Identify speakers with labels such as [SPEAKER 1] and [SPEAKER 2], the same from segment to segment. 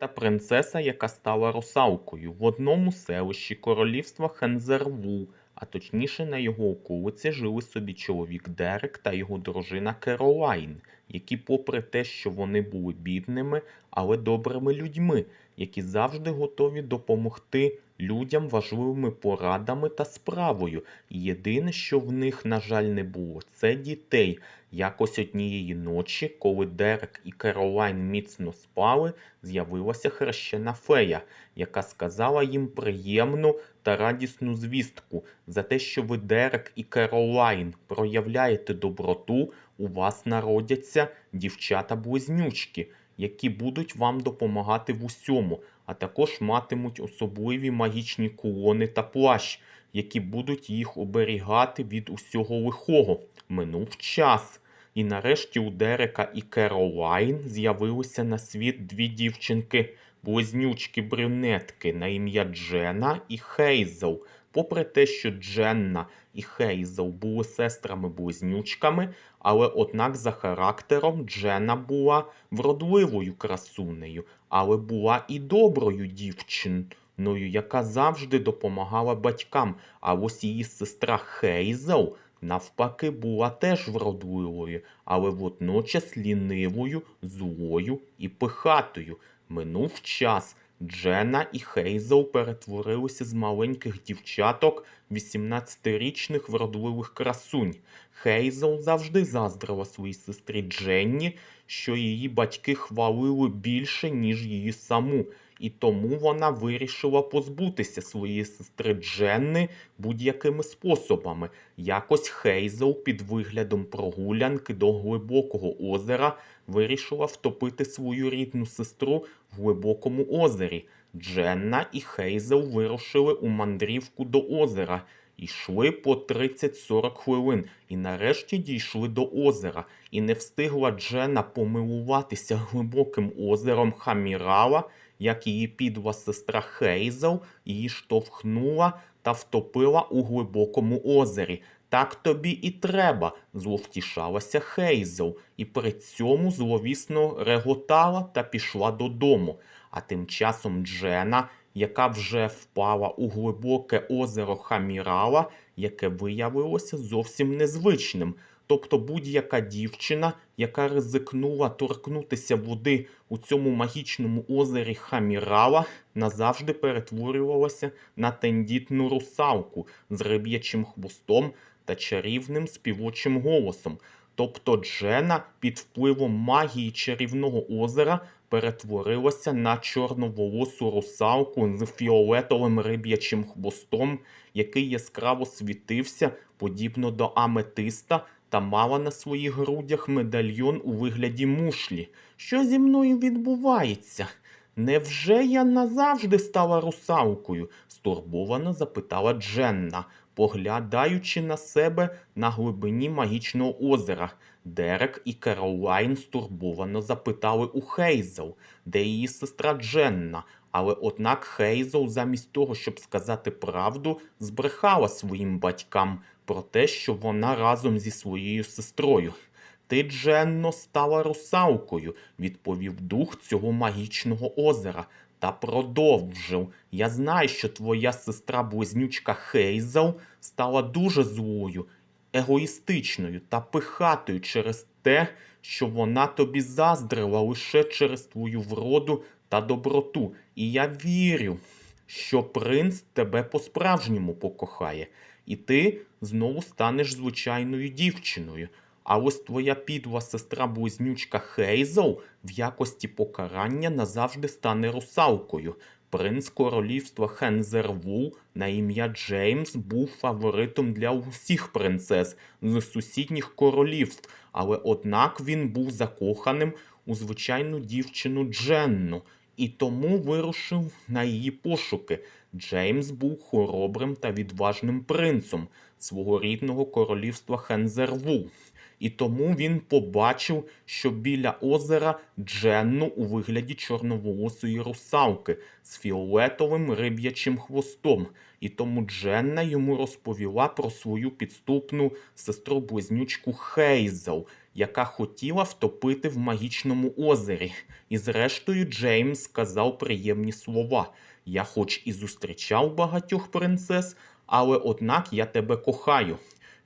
[SPEAKER 1] та принцеса, яка стала русалкою в одному селищі королівства Хензерву, а точніше на його околиці жили собі чоловік Дерек та його дружина Керолайн, які, попри те, що вони були бідними, але добрими людьми, які завжди готові допомогти людям важливими порадами та справою. Єдине, що в них, на жаль, не було, це дітей. Якось однієї ночі, коли Дерек і Керолайн міцно спали, з'явилася хрещена фея, яка сказала їм приємну та радісну звістку за те, що ви, Дерек і Керолайн, проявляєте доброту, у вас народяться дівчата-близнючки, які будуть вам допомагати в усьому, а також матимуть особливі магічні кулони та плащ, які будуть їх оберігати від усього лихого. Минув час. І нарешті у Дерека і Керолайн з'явилися на світ дві дівчинки, близнючки брюнетки на ім'я Джена і Хейзел. Попри те, що Дженна і Хейзел були сестрами-близнючками, але однак за характером Джена була вродливою красунею, але була і доброю дівчиною, яка завжди допомагала батькам. А ось її сестра Хейзел навпаки була теж вродливою, але водночас лінивою, злою і пихатою. Минув час. Джена і Хейзел перетворилися з маленьких дівчаток 18-річних вродливих красунь. Хейзел завжди заздрила своїй сестрі Дженні, що її батьки хвалили більше, ніж її саму, і тому вона вирішила позбутися своєї сестри Дженни будь-якими способами. Якось Хейзел під виглядом прогулянки до глибокого озера вирішила втопити свою рідну сестру в глибокому озері. Дженна і Хейзел вирушили у мандрівку до озера. Йшли по 30-40 хвилин і нарешті дійшли до озера. І не встигла Дженна помилуватися глибоким озером Хамірала, як її підла сестра Хейзел її штовхнула та втопила у глибокому озері. Так тобі і треба, зловтішалася Хейзел, і при цьому зловісно реготала та пішла додому. А тим часом Джена, яка вже впала у глибоке озеро Хамірала, яке виявилося зовсім незвичним. Тобто будь-яка дівчина, яка ризикнула торкнутися води у цьому магічному озері Хамірала, назавжди перетворювалася на тендітну русалку з риб'ячим хвостом та чарівним співочим голосом. Тобто Джена під впливом магії чарівного озера перетворилася на чорноволосу русалку з фіолетовим риб'ячим хвостом, який яскраво світився подібно до аметиста та мала на своїх грудях медальйон у вигляді мушлі. Що зі мною відбувається? Невже я назавжди стала русалкою? стурбовано запитала Дженна, поглядаючи на себе на глибині магічного озера. Дерек і Керолайн стурбовано запитали у Хейзел, де її сестра Дженна. Але однак Хейзел, замість того, щоб сказати правду, збрехала своїм батькам про те, що вона разом зі своєю сестрою. Ти, Дженно, стала русалкою, відповів дух цього магічного озера. Та продовжив. Я знаю, що твоя сестра-близнючка Хейзел стала дуже злою, егоїстичною та пихатою через те, що вона тобі заздрила лише через твою вроду та доброту. І я вірю, що принц тебе по-справжньому покохає, і ти знову станеш звичайною дівчиною. А ось твоя підла сестра-близнючка Хейзел в якості покарання назавжди стане русалкою. Принц королівства Хензервул на ім'я Джеймс був фаворитом для усіх принцес з сусідніх королівств, але однак він був закоханим у звичайну дівчину Дженну і тому вирушив на її пошуки. Джеймс був хоробрим та відважним принцем свого рідного королівства Хензервул. І тому він побачив, що біля озера Дженну у вигляді чорноволосої русалки з фіолетовим риб'ячим хвостом. І тому Дженна йому розповіла про свою підступну сестру-близнючку Хейзел, яка хотіла втопити в магічному озері. І зрештою Джеймс сказав приємні слова. Я хоч і зустрічав багатьох принцес, але однак я тебе кохаю.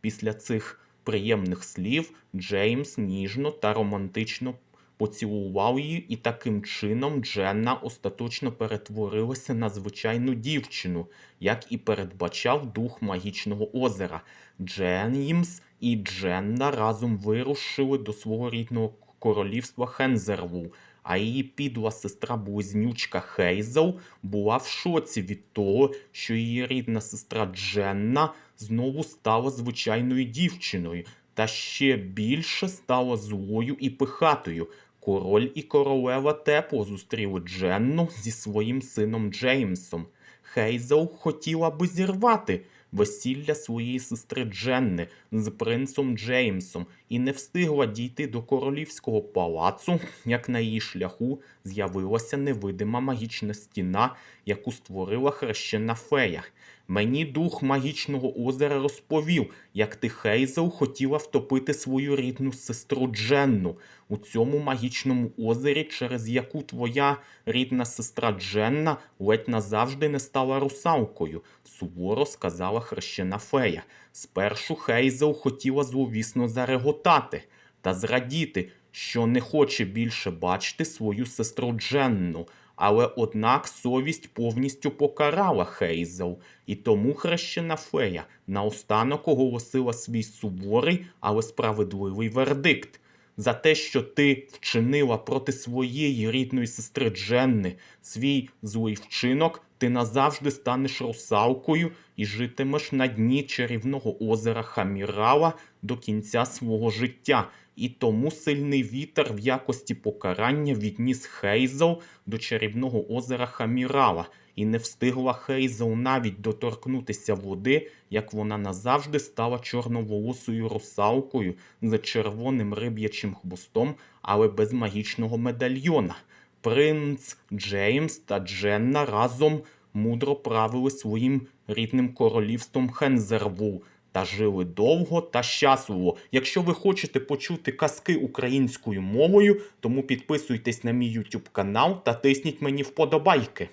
[SPEAKER 1] Після цих приємних слів Джеймс ніжно та романтично поцілував її, і таким чином Дженна остаточно перетворилася на звичайну дівчину, як і передбачав дух магічного озера. Дженімс і Дженна разом вирушили до свого рідного королівства Хензерву, а її підла сестра-близнючка Хейзел була в шоці від того, що її рідна сестра Дженна знову стала звичайною дівчиною, та ще більше стала злою і пихатою. Король і королева тепло зустріли Дженну зі своїм сином Джеймсом. Хейзел хотіла би зірвати весілля своєї сестри Дженни з принцом Джеймсом і не встигла дійти до королівського палацу, як на її шляху з'явилася невидима магічна стіна, яку створила хрещена фея. Мені дух магічного озера розповів, як ти Хейзел хотіла втопити свою рідну сестру Дженну у цьому магічному озері, через яку твоя рідна сестра Дженна ледь назавжди не стала русалкою, суворо сказала хрещена фея. Спершу Хейзел хотіла зловісно зареготати та зрадіти, що не хоче більше бачити свою сестру Дженну. Але однак совість повністю покарала Хейзел, і тому хрещена фея наостанок оголосила свій суворий, але справедливий вердикт. За те, що ти вчинила проти своєї рідної сестри Дженни свій злий вчинок, ти назавжди станеш русалкою і житимеш на дні чарівного озера Хамірала до кінця свого життя. І тому сильний вітер в якості покарання відніс Хейзел до чарівного озера Хамірала, і не встигла Хейзел навіть доторкнутися води, як вона назавжди стала чорноволосою русалкою з червоним риб'ячим хвостом, але без магічного медальйона. Принц Джеймс та Дженна разом мудро правили своїм рідним королівством Хензерву та жили довго та щасливо. Якщо ви хочете почути казки українською мовою, тому підписуйтесь на мій YouTube канал та тисніть мені вподобайки.